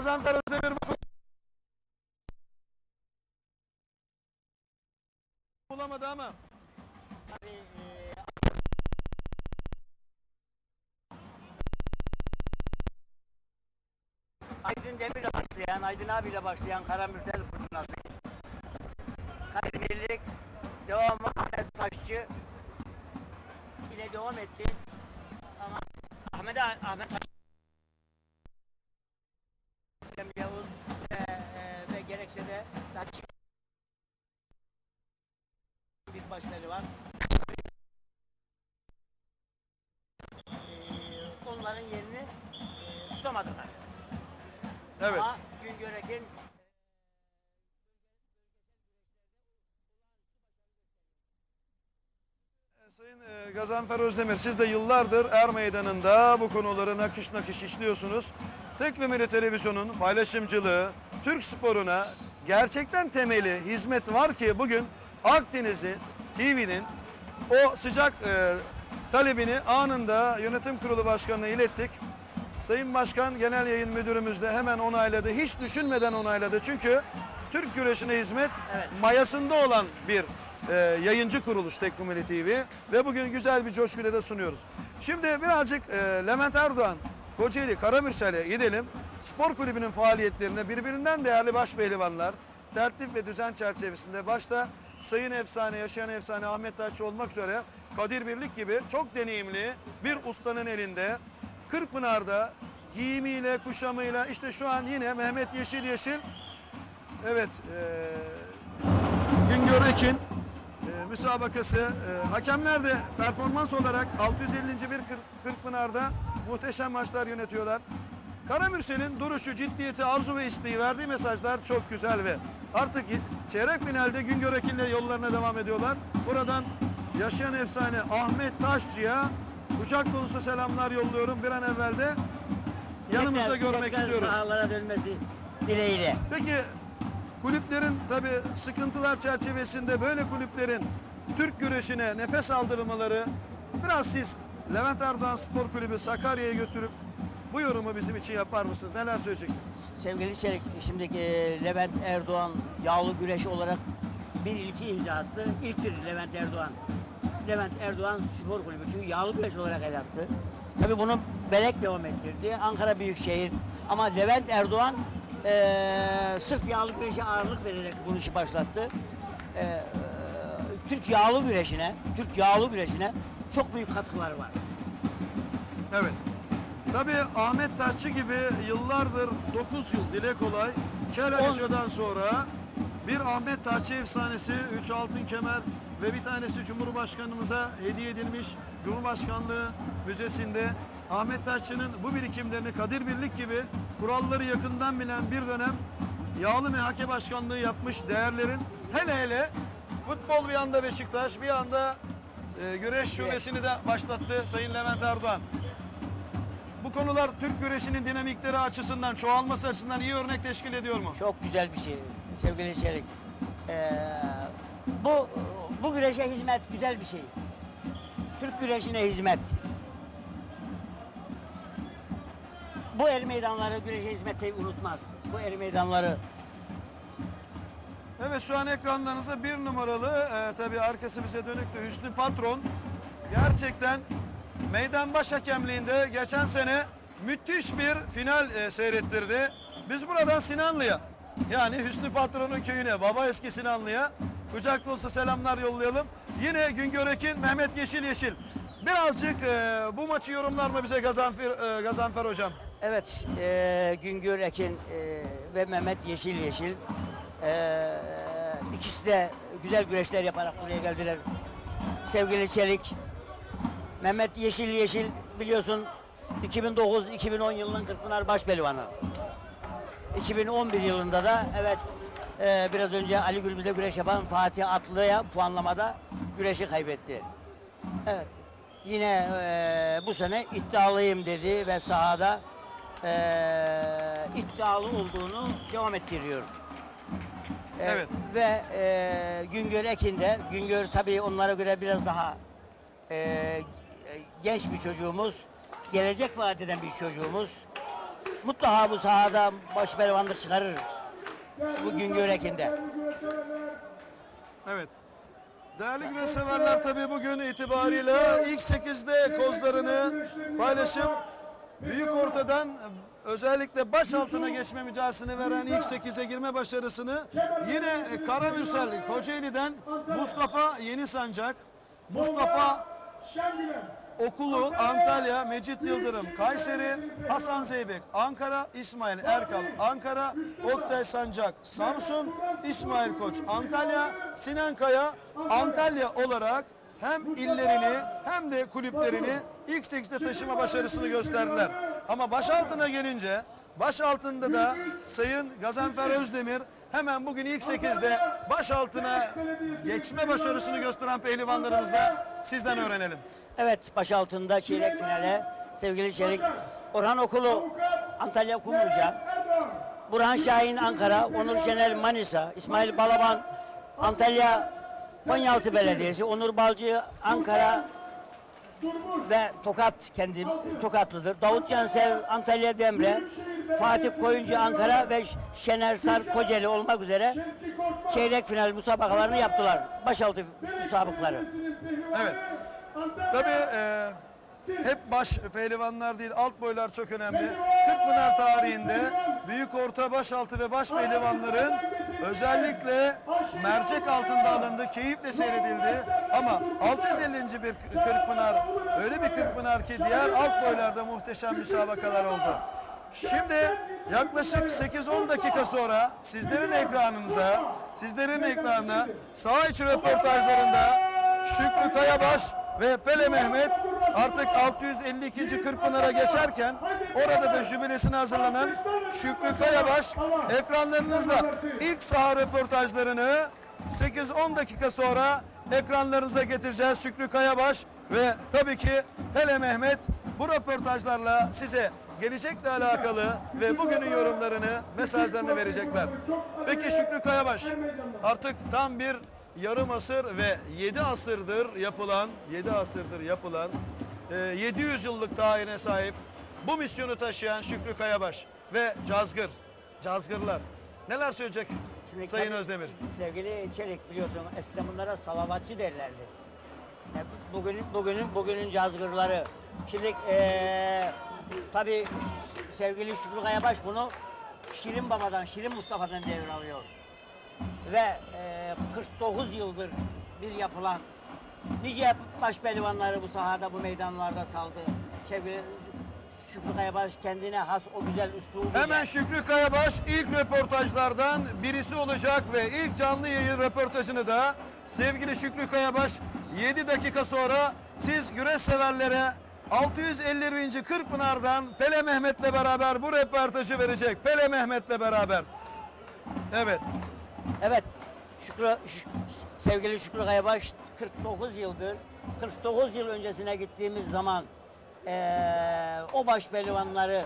Gazanfer Özdemir bu bulamadı ama Tabii, e, Aydın Demir'le başlayan, Aydın abiyle başlayan Karamürsel fırtınası. Kaybedirlik, devam Ahmet Taşçı ile devam etti. Ama Ahmet Ahmet Taşçı Cem Yavuz ve, e, ve gerekse de bir başları var. Ee, onların yerini e, tutamadılar. evet. Ama Güngörek'in Gazanfer Özdemir siz de yıllardır Er Meydanı'nda bu konuları nakış nakış işliyorsunuz. Tek ve Milli Televizyon'un paylaşımcılığı, Türk sporuna gerçekten temeli hizmet var ki bugün Akdeniz'i TV'nin o sıcak e, talebini anında yönetim kurulu başkanına ilettik. Sayın Başkan Genel Yayın Müdürümüz de hemen onayladı. Hiç düşünmeden onayladı. Çünkü Türk güreşine hizmet Evet. mayasında olan bir e, yayıncı kuruluş Teknomeli TV ve bugün güzel bir coşkuyla da sunuyoruz. Şimdi birazcık e, Levent Erdoğan, Kocaeli Karamürsel'e gidelim. Spor kulübünün faaliyetlerine birbirinden değerli baş pehlivanlar tertip ve düzen çerçevesinde başta Sayın Efsane, Yaşayan Efsane Ahmet Taşçı olmak üzere Kadir Birlik gibi çok deneyimli bir ustanın elinde Kırkpınar'da giyimiyle, kuşamıyla işte şu an yine Mehmet Yeşil Yeşil evet eee Güngör Ekin müsabakası e, hakemler de performans olarak 650. bir Kır- Kırkpınar'da muhteşem maçlar yönetiyorlar. Karamürsel'in duruşu, ciddiyeti, arzu ve isteği verdiği mesajlar çok güzel ve artık çeyrek finalde Güngör Ekin'le yollarına devam ediyorlar. Buradan yaşayan efsane Ahmet Taşçı'ya kucak dolusu selamlar yolluyorum bir an evvel de yanımızda görmek istiyoruz. sahalara dönmesi dileğiyle. Peki kulüplerin tabi sıkıntılar çerçevesinde böyle kulüplerin Türk güreşine nefes aldırmaları biraz siz Levent Erdoğan Spor Kulübü Sakarya'ya götürüp bu yorumu bizim için yapar mısınız? Neler söyleyeceksiniz? Sevgili Çelik, şimdi e, Levent Erdoğan yağlı güreş olarak bir ilki imza attı. İlktir Levent Erdoğan. Levent Erdoğan Spor Kulübü. Çünkü yağlı güreş olarak el attı. Tabii bunu Belek devam ettirdi. Ankara Büyükşehir. Ama Levent Erdoğan e, sırf yağlı güreşe ağırlık vererek bu işi başlattı. E, e, Türk yağlı güreşine, Türk yağlı güreşine çok büyük katkıları var. Evet. Tabi Ahmet Taşçı gibi yıllardır 9 yıl dile kolay Kel Aliço'dan sonra bir Ahmet Taşçı efsanesi 3 altın kemer ve bir tanesi Cumhurbaşkanımıza hediye edilmiş Cumhurbaşkanlığı Müzesi'nde Ahmet Taşçı'nın bu birikimlerini Kadir Birlik gibi kuralları yakından bilen bir dönem yağlı MHK başkanlığı yapmış değerlerin hele hele futbol bir anda Beşiktaş bir anda e, güreş şubesini de başlattı Sayın Levent Erdoğan. Bu konular Türk güreşinin dinamikleri açısından, çoğalması açısından iyi örnek teşkil ediyor mu? Çok güzel bir şey sevgili Şerik. Ee, bu bu güreşe hizmet güzel bir şey. Türk güreşine hizmet. Bu er meydanları güreşe hizmeti unutmaz. Bu er meydanları Evet şu an ekranlarınızda bir numaralı, e, tabii arkası bize dönüktü Hüsnü Patron. Gerçekten meydan baş hakemliğinde geçen sene müthiş bir final e, seyrettirdi. Biz buradan Sinanlı'ya yani Hüsnü Patron'un köyüne, baba eski Sinanlı'ya kucak dolusu selamlar yollayalım. Yine Güngör Ekin, Mehmet Yeşil Yeşil. Birazcık e, bu maçı yorumlar mı bize Gazanfer, e, Gazanfer Hocam? Evet, e, Güngör Ekin e, ve Mehmet Yeşil Yeşil e, ikisi de güzel güreşler yaparak buraya geldiler. Sevgili Çelik, Mehmet Yeşil Yeşil biliyorsun 2009-2010 yılının Kırkpınar Başpehlivanı. 2011 yılında da evet e, biraz önce Ali Gürbüz'le güreş yapan Fatih Atlı'ya puanlamada güreşi kaybetti. Evet. Yine e, bu sene iddialıyım dedi ve sahada e, iddialı olduğunu devam ettiriyor. E, Evet. Ve e, Güngör Ekin de, Güngör tabii onlara göre biraz daha e, genç bir çocuğumuz. gelecek vaat eden bir çocuğumuz. Mutlaka bu sahada baş pehlivanlık çıkarır. Bu Güngör Ekin'de. Evet. Değerli güreş severler tabii bugün itibariyle ilk 8'de kozlarını paylaşıp büyük ortadan özellikle baş altına geçme mücadelesini veren ilk 8'e girme başarısını yine Karamürsel Kocaeli'den Mustafa Yeni Sancak, Mustafa Okulu Antalya, Mecit Yıldırım, Kayseri, Hasan Zeybek, Ankara, İsmail Erkal, Ankara, Oktay Sancak, Samsun, İsmail Koç, Antalya, Sinan Kaya, Antalya olarak hem illerini hem de kulüplerini ilk 8'de taşıma başarısını gösterdiler. Ama baş altına gelince baş altında da Sayın Gazanfer Özdemir hemen bugün ilk 8'de baş altına geçme başarısını gösteren pehlivanlarımız da sizden öğrenelim. Evet baş altında çeyrek finale sevgili Çelik. Orhan Okulu Antalya Kumluca. Burhan Şahin Ankara, Onur Şener Manisa, İsmail Balaban Antalya Konyaaltı Belediyesi, Onur Balcı Ankara ve Tokat kendim Tokatlıdır. Davut Cansev Antalya Demre, Fatih Koyuncu Ankara ve Şener Sar Kocaeli olmak üzere çeyrek final müsabakalarını yaptılar. Başaltı müsabakları. Evet. Tabii e, hep baş pehlivanlar değil alt boylar çok önemli. Kırkpınar tarihinde büyük orta başaltı ve baş pehlivanların özellikle mercek altında alındı, keyifle seyredildi. Ama 650. bir Kırkpınar öyle bir Kırkpınar ki diğer alt boylarda muhteşem müsabakalar oldu. Şimdi yaklaşık 8-10 dakika sonra sizlerin ekranınıza, sizlerin ekranına saha içi röportajlarında Şükrü Kayabaş ve Pele Mehmet artık 652. Kırkpınar'a geçerken orada da jübilesine hazırlanan Şükrü Kayabaş ekranlarınızda ilk saha röportajlarını 8-10 dakika sonra ekranlarınıza getireceğiz Şükrü Kayabaş ve tabii ki Pele Mehmet bu röportajlarla size gelecekle alakalı ve bugünün yorumlarını, mesajlarını verecekler. Peki Şükrü Kayabaş artık tam bir yarım asır ve 7 asırdır yapılan, 7 asırdır yapılan e, 700 yıllık tarihine sahip bu misyonu taşıyan Şükrü Kayabaş ve Cazgır, Cazgırlar. Neler söyleyecek Şimdi Sayın tabii Özdemir? Sevgili Çelik biliyorsun eskiden bunlara salavatçı derlerdi. Ya Bugünün bugünün bugünün cazgırları. Şimdi eee tabii sevgili Şükrü Kayabaş bunu Şirin Baba'dan, Şirin Mustafa'dan devralıyor. Ve eee 49 yıldır bir yapılan nice baş pehlivanları bu sahada, bu meydanlarda saldı. Sevgili Şükrü Kayabaş kendine has o güzel üslubu. Hemen Şükrü Kayabaş ilk röportajlardan birisi olacak ve ilk canlı yayın röportajını da sevgili Şükrü Kayabaş 7 dakika sonra siz güreş severlere 651. Kırkpınar'dan Pele Mehmet'le beraber bu röportajı verecek. Pele Mehmet'le beraber. Evet. Evet. Şükrü, Şü- sevgili Şükrü Kayabaş 49 yıldır, 49 yıl öncesine gittiğimiz zaman eee, o baş pehlivanları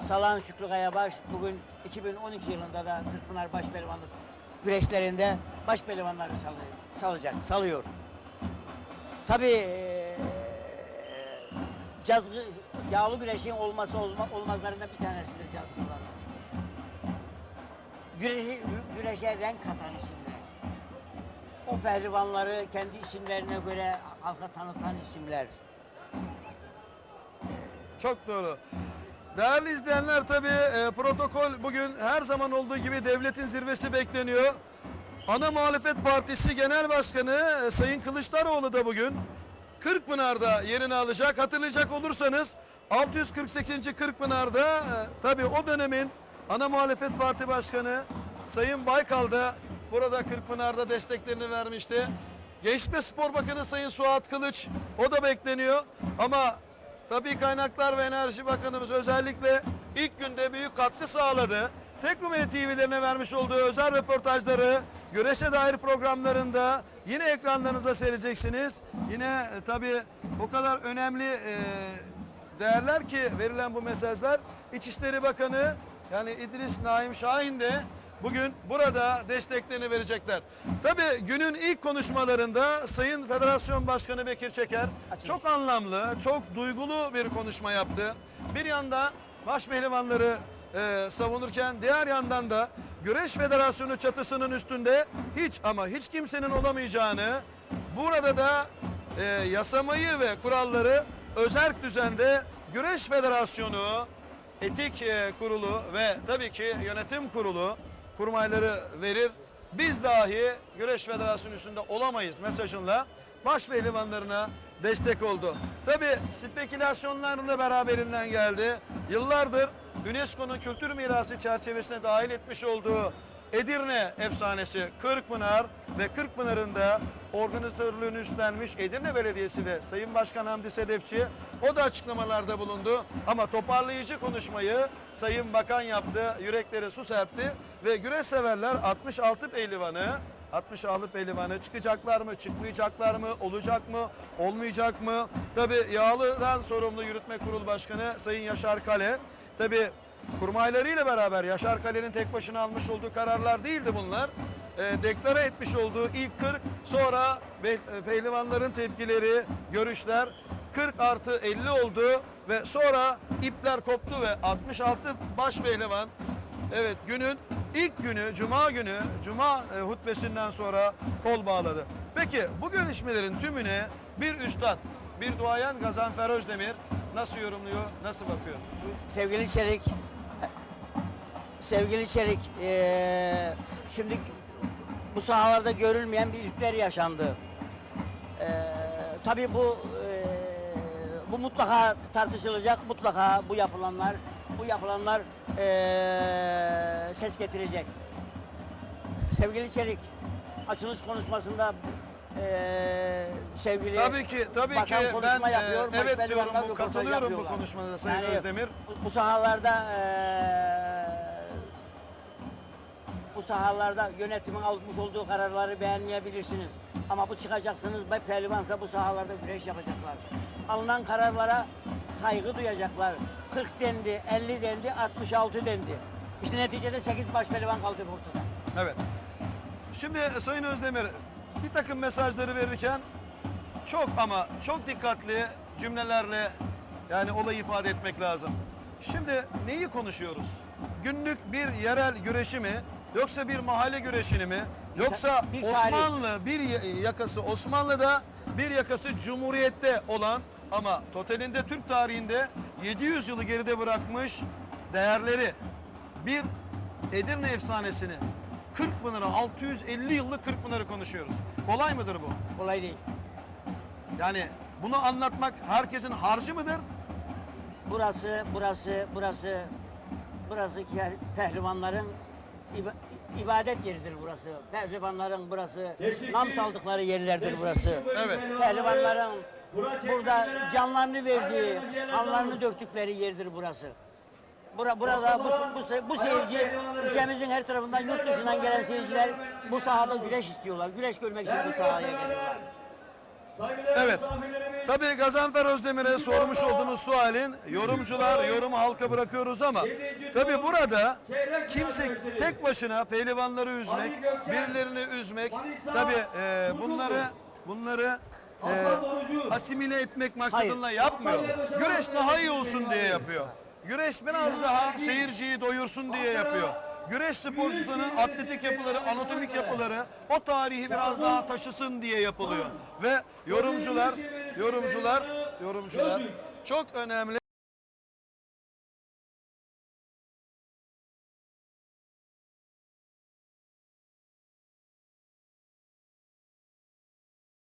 salan Şükrü Kayabaş bugün 2012 yılında da Kırkpınar baş pehlivanlık güreşlerinde baş pehlivanları salıyor, salacak, salıyor. Tabii eee cazgı, yağlı güreşin olması olma, olmazlarından bir tanesidir cazgırlarımız güreşe, güreşe renk katan isimler. O pehlivanları kendi isimlerine göre halka tanıtan isimler. Çok doğru. Değerli izleyenler tabii e, protokol bugün her zaman olduğu gibi devletin zirvesi bekleniyor. Ana Muhalefet Partisi Genel Başkanı e, Sayın Kılıçdaroğlu da bugün Kırkpınar'da yerini alacak. Hatırlayacak olursanız 648. Kırkpınar'da e, tabii o dönemin Ana Muhalefet Parti Başkanı Sayın Baykal da burada Kırkpınar'da desteklerini vermişti. Gençlik ve Spor Bakanı Sayın Suat Kılıç o da bekleniyor. Ama Tabii Kaynaklar ve Enerji Bakanımız özellikle ilk günde büyük katkı sağladı. Tek Numara TV'lerine vermiş olduğu özel röportajları güreşe dair programlarında yine ekranlarınıza seyredeceksiniz. Yine e, tabii o kadar önemli e, değerler ki verilen bu mesajlar. İçişleri Bakanı yani İdris Naim Şahin de bugün burada desteklerini verecekler. Tabii günün ilk konuşmalarında Sayın Federasyon Başkanı Bekir Çeker Açılış. çok anlamlı, çok duygulu bir konuşma yaptı. Bir yanda baş pehlivanları e, savunurken diğer yandan da Güreş Federasyonu çatısının üstünde hiç ama hiç kimsenin olamayacağını burada da e, yasamayı ve kuralları özerk düzende Güreş Federasyonu, Etik e, Kurulu ve tabii ki Yönetim Kurulu kurmayları verir. Biz dahi Güreş Federasyonu üstünde olamayız mesajınla baş pehlivanlarına destek oldu. Tabii spekülasyonların da beraberinden geldi. Yıllardır UNESCO'nun kültür mirası çerçevesine dahil etmiş olduğu Edirne efsanesi Kırkpınar ve Kırkpınar'ın da organizatörlüğünü üstlenmiş Edirne Belediyesi ve Sayın Başkan Hamdi Sedefçi o da açıklamalarda bulundu. Ama toparlayıcı konuşmayı Sayın Bakan yaptı, yüreklere su serpti ve güreş severler 66 pehlivanı 66 pehlivanı çıkacaklar mı, çıkmayacaklar mı, olacak mı, olmayacak mı? Tabii Yağlı'dan sorumlu Yürütme Kurulu Başkanı Sayın Yaşar Kale. Tabii kurmaylarıyla beraber Yaşar Kale'nin tek başına almış olduğu kararlar değildi bunlar. E, deklare etmiş olduğu ilk 40 sonra be- e, pehlivanların tepkileri, görüşler 40 artı 50 oldu ve sonra ipler koptu ve 66 baş pehlivan Evet günün ilk günü Cuma günü Cuma e, hutbesinden sonra kol bağladı. Peki bu görüşmelerin tümüne bir üstad, bir duayen Gazanfer Özdemir nasıl yorumluyor, nasıl bakıyor? Sevgili Çelik, sevgili Çelik, eee, şimdi bu sahalarda görülmeyen bir ilkler yaşandı. Eee tabii bu eee, bu mutlaka tartışılacak, mutlaka bu yapılanlar, bu yapılanlar eee, ses getirecek. Sevgili Çelik, açılış konuşmasında eee, sevgili Tabii ki, tabii Bakan ki ben konuşma e, yapıyor, evet başbelli diyorum, bakanlar bu, röportaj katılıyorum bu yapıyorlar. konuşmada Sayın Yani Özdemir. Bu, bu sahalarda eee, bu sahalarda yönetimin almış olduğu kararları beğenmeyebilirsiniz. Ama bu çıkacaksınız ve pehlivansa bu sahalarda güreş yapacaklar. Alınan kararlara saygı duyacaklar. 40 dendi, 50 dendi, 66 dendi. İşte neticede 8 baş pehlivan kaldı ortada. Evet. Şimdi Sayın Özdemir bir takım mesajları verirken çok ama çok dikkatli cümlelerle yani olayı ifade etmek lazım. Şimdi neyi konuşuyoruz? Günlük bir yerel güreşi mi? Yoksa bir mahalle güreşini mi? Yoksa Bir. Osmanlı bir ya- yakası Osmanlı'da bir yakası Cumhuriyet'te olan ama totalinde Türk tarihinde 700 yılı geride bırakmış değerleri bir Edirne efsanesini 40 Pınar'ı 650 yıllık 40 Pınar'ı konuşuyoruz. Kolay mıdır bu? Kolay değil. Yani bunu anlatmak herkesin harcı mıdır? Burası, burası, burası, burası pehlivanların iba- ibadet yeridir burası. Pehlivanların burası, nam saldıkları yerlerdir burası. Evet. Pehlivanların burada canlarını verdiği, kanlarını döktükleri yerdir burası. Bura, burada bu, bu, bu seyirci ülkemizin her tarafından yurt dışından gelen seyirciler bu sahada güreş istiyorlar. Güreş görmek için bu sahaya geliyorlar. Evet. Tabii Gazanfer Özdemir'e sormuş olduğunuz sualin yorumcular yorumu halka bırakıyoruz ama tabii burada kimse tek başına pehlivanları üzmek, birilerini üzmek tabii e, bunları bunları e, asimile etmek maksadıyla yapmıyor. Güreş daha iyi olsun diye yapıyor. Güreş biraz daha seyirciyi doyursun diye yapıyor. Güreş sporcusunun atletik yapıları, anatomik yapıları o tarihi biraz daha taşısın diye yapılıyor. Ve yorumcular, yorumcular, yorumcular çok önemli.